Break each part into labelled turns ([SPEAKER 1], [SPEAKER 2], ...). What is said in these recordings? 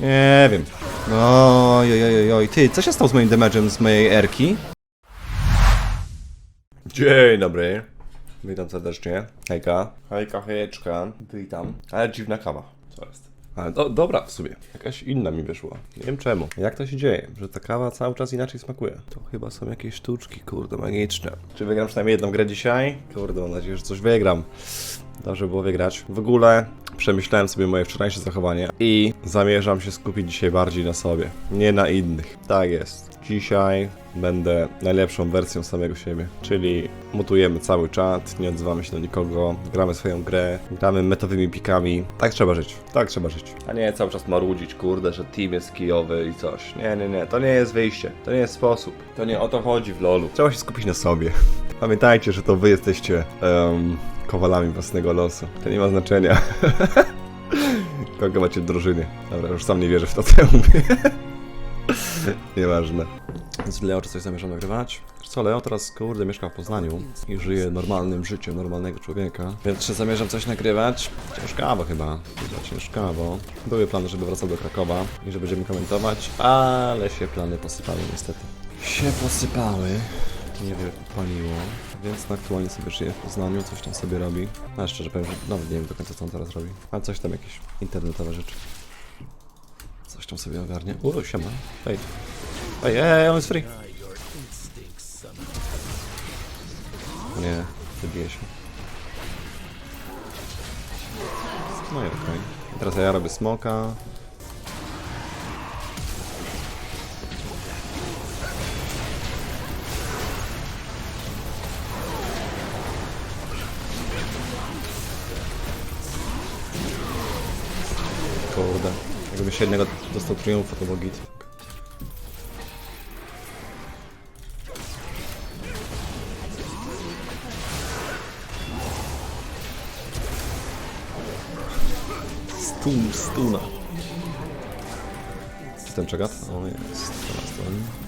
[SPEAKER 1] Nie wiem. Oj, oj, oj, oj. Ty, co się stało z moim damage'em z mojej erki? Dzień dobry. Witam serdecznie. Hejka. Hejka, hejeczka. Witam. Ale dziwna kawa. Co jest? Ale do, dobra w sumie. Jakaś inna mi wyszła. Nie wiem czemu. Jak to się dzieje, że ta kawa cały czas inaczej smakuje? To chyba są jakieś sztuczki, kurde, magiczne. Czy wygram przynajmniej jedną grę dzisiaj? Kurde, mam nadzieję, że coś wygram. Dobrze było wygrać. W ogóle przemyślałem sobie moje wczorajsze zachowanie i zamierzam się skupić dzisiaj bardziej na sobie, nie na innych. Tak jest. Dzisiaj będę najlepszą wersją samego siebie, czyli mutujemy cały czat, nie odzywamy się do nikogo, gramy swoją grę, gramy metowymi pikami. Tak trzeba żyć, tak trzeba żyć. A nie cały czas marudzić, kurde, że team jest kijowy i coś. Nie, nie, nie, to nie jest wyjście, to nie jest sposób. To nie o to chodzi w lolu. Trzeba się skupić na sobie. Pamiętajcie, że to wy jesteście em, kowalami własnego losu. To nie ma znaczenia. Kogo macie w drużynie? Dobra, już sam nie wierzę w to, co mówię. Nieważne. Z Leo czy coś zamierzam nagrywać? Co, Leo teraz, kurde, mieszka w Poznaniu i żyje normalnym życiem normalnego człowieka. Więc czy zamierzam coś nagrywać? Ciężkawo chyba. Chyba ciężkawo. Były plany, żeby wracał do Krakowa i że będziemy komentować, ale się plany posypały niestety. Się posypały. Nie wypaliło. Więc aktualnie sobie żyje w Poznaniu, coś tam sobie robi. A szczerze powiem, że nawet nie wiem do końca co on teraz robi. Ale coś tam, jakieś internetowe rzeczy. Coś tam sobie ogarnie. O, siema. Ej. Ej, ej, on jest free. Nie, wybije się. No i okej. I Teraz ja robię smoka. Się jednego dostał triumfu, to był git. Stun, stuna. Jestem czegat? O jest, teraz to.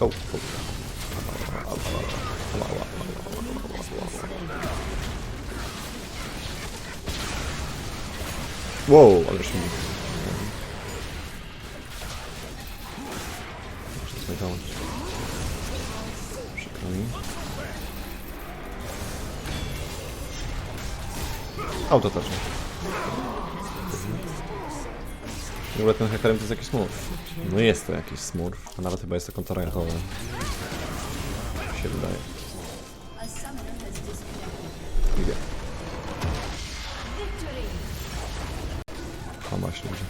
[SPEAKER 1] O, o. Wow, ale się mi... Muszę dać. Przykro mi. Auto też. W ogóle ten Hecarim to jest jakiś smurf. No jest to jakiś smurf, a nawet chyba jest to kontrarankowy. Się wydaje. Idzie. O właśnie, idzie.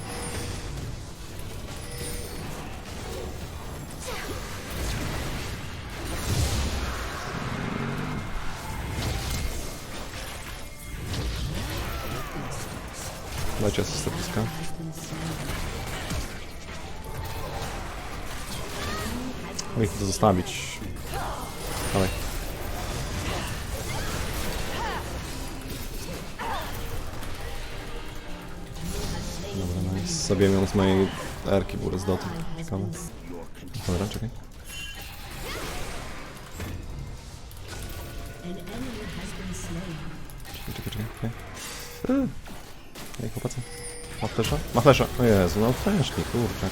[SPEAKER 1] Dajcie asystę bliska. Mogę to zostawić. Dawaj. Dobra, nice. Sobie ją z mojej erki był z doty. Ciekawe. Dobra, czekaj. Czekaj, czekaj, czekaj. Ej, chłopacy. Ma flesza? Ma flesza. O Jezu, no fleszki, kurczę.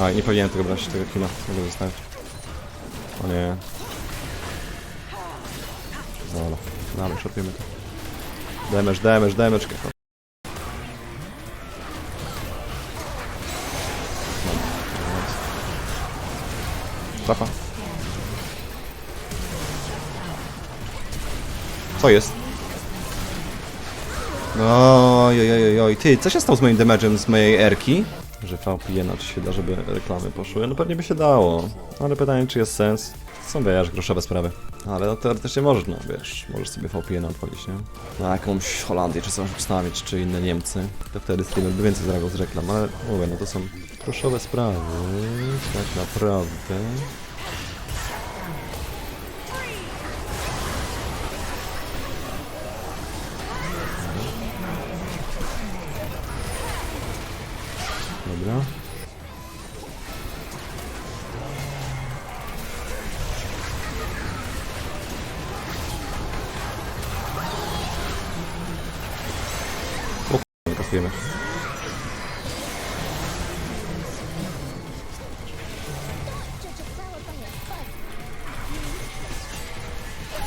[SPEAKER 1] A, nie powinienem tego brać, tego killa. Mogę zostawić. O nie. Dobra, dalej, szarpiemy to. Damage, damage, damage. Trafa. Co jest? Oj, oj, oj, oj, ty, co się stało z moim damage'em z mojej erki? Że VPN, czy się da, żeby reklamy poszły? No pewnie by się dało, ale pytanie, czy jest sens? Są, wiesz, groszowe sprawy. Ale no teoretycznie możesz, no wiesz, możesz sobie VPN odpalić, nie? Na jakąś Holandię, czy coś wstawić, czy inne Niemcy. To wtedy streamer by więcej zarabiał z reklam, ale mówię, no to są groszowe sprawy, tak naprawdę. Kasujemy.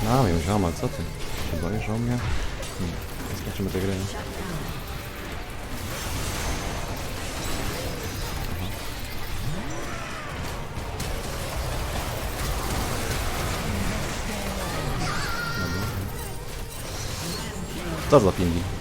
[SPEAKER 1] No, wiem, zioma, co ty? Się boisz o mnie? Hmm. Zobaczymy tę grę. Co za pingi?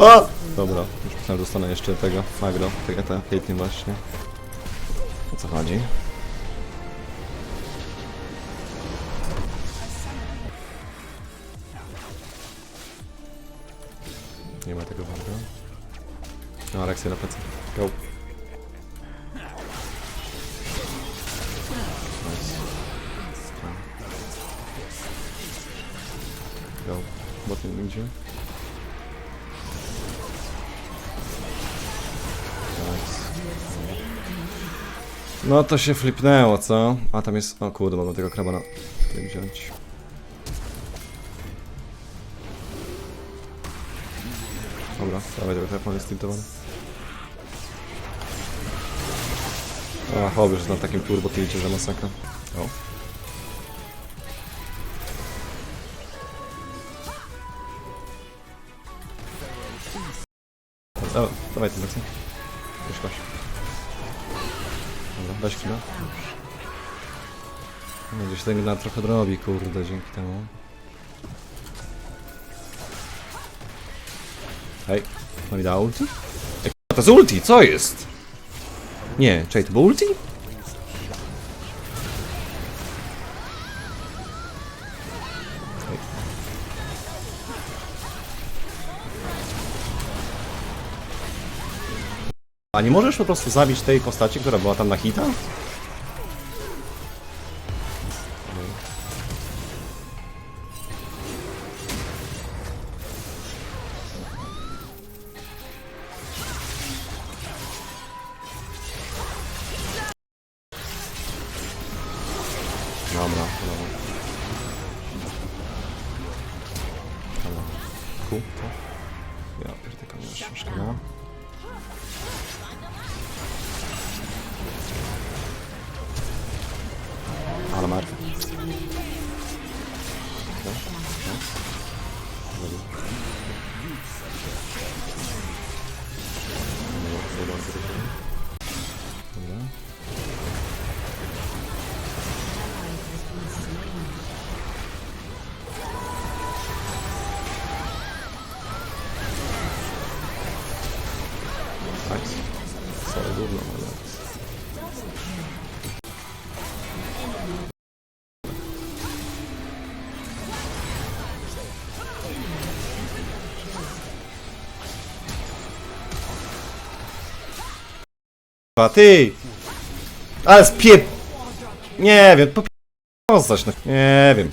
[SPEAKER 1] O! Dobra, już myślałem, że dostanę jeszcze tego magro, tego ta Caitlyn właśnie. O co chodzi? Nie ma tego magro. No, Alexia na plecy. Go. Nice. Go. Botem idzie. Nice. No to się flipnęło, co? A tam jest... O kurde, mogę tego kraba na... tutaj wziąć. Dobra, dawaj tego telefon jest tiltowany. A, hobby, że na takim turbo tilcie, że masakra. O. Dawaj, dawaj. Weź koś. Dobra, weź chwilę. No, gdzieś ten gra trochę drobi, kurde, dzięki temu. Hej, no mi da ulti? Ej, to jest ulti, co jest? Nie, czekaj, to był ulti? A nie możesz po prostu zabić tej postaci, która była tam na hita? Ale A ty! Ale spiep... Nie wiem, po... Postać, no. Nie wiem.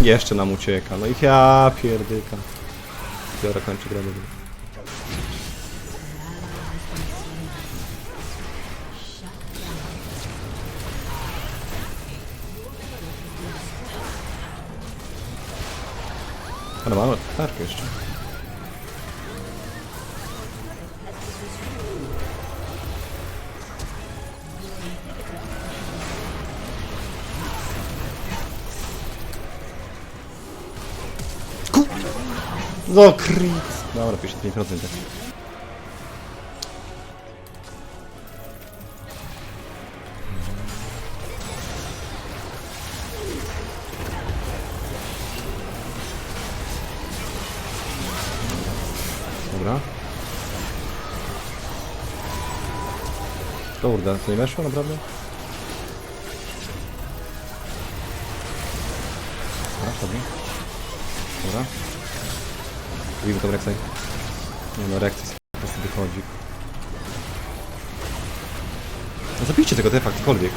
[SPEAKER 1] Jeszcze nam ucieka, no i ja pierdyka. Biorę, kończę grę. Ale mamy tarkę jeszcze. Ku... No! Dobra, 55% Kurde, to nie weszło naprawdę? Dobra, dobra. Dobra. Robimy to Rexaj. Nie no, Rex po prostu wychodzi. No zabijcie tego defa, ktokolwiek.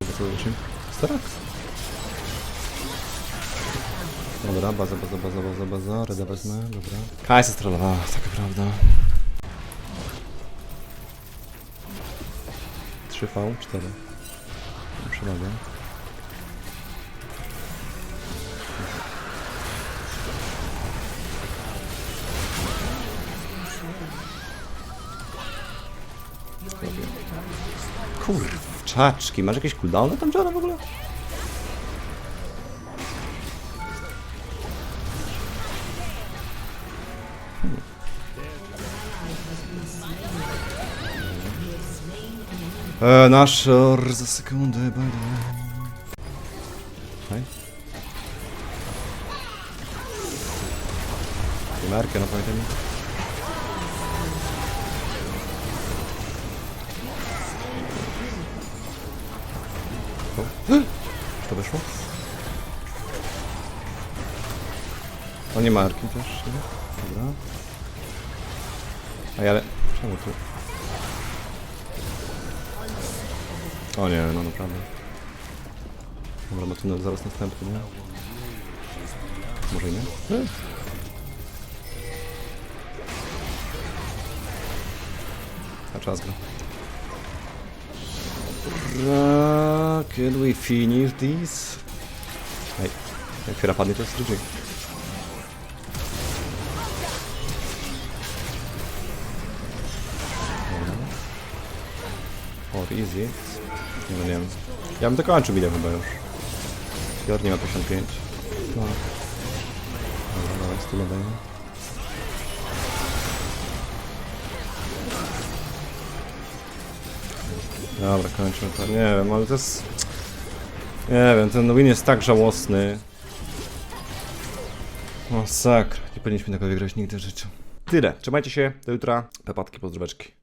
[SPEAKER 1] Co to Starak. Dobra, baza, baza, baza, baza, baza, reda wezmę, dobra. Kajsa strollowała, taka prawda. 3V, 4. Przewagę. Kurczaczki, masz jakieś cooldowny tam, Jara, w ogóle? E, nasz or za sekundę będę. Hej. Markę na pamiętaj. O. Czy to wyszło? O nie marki też, nie? Dobra. Ja ale... Czemu tu? O nie, no naprawdę. Dobra, no na- zaraz następny, nie? Może i nie? E. A czas gra. Ra, Can we finish this? Ej, jak chwila padnie, to jest rydzyk. O, easy. Nie no nie wiem. Ja bym dokończył ile chyba już. Piotr nie ma 55. No. Dobra, dawaj, style dajmy. Dobra, kończymy to. Nie wiem, ale to jest... Nie wiem, ten win jest tak żałosny. Masakra. Nie powinniśmy tego wygrać nigdy w życiu. Tyle. Trzymajcie się. Do jutra. Pepatki, pozdroweczki.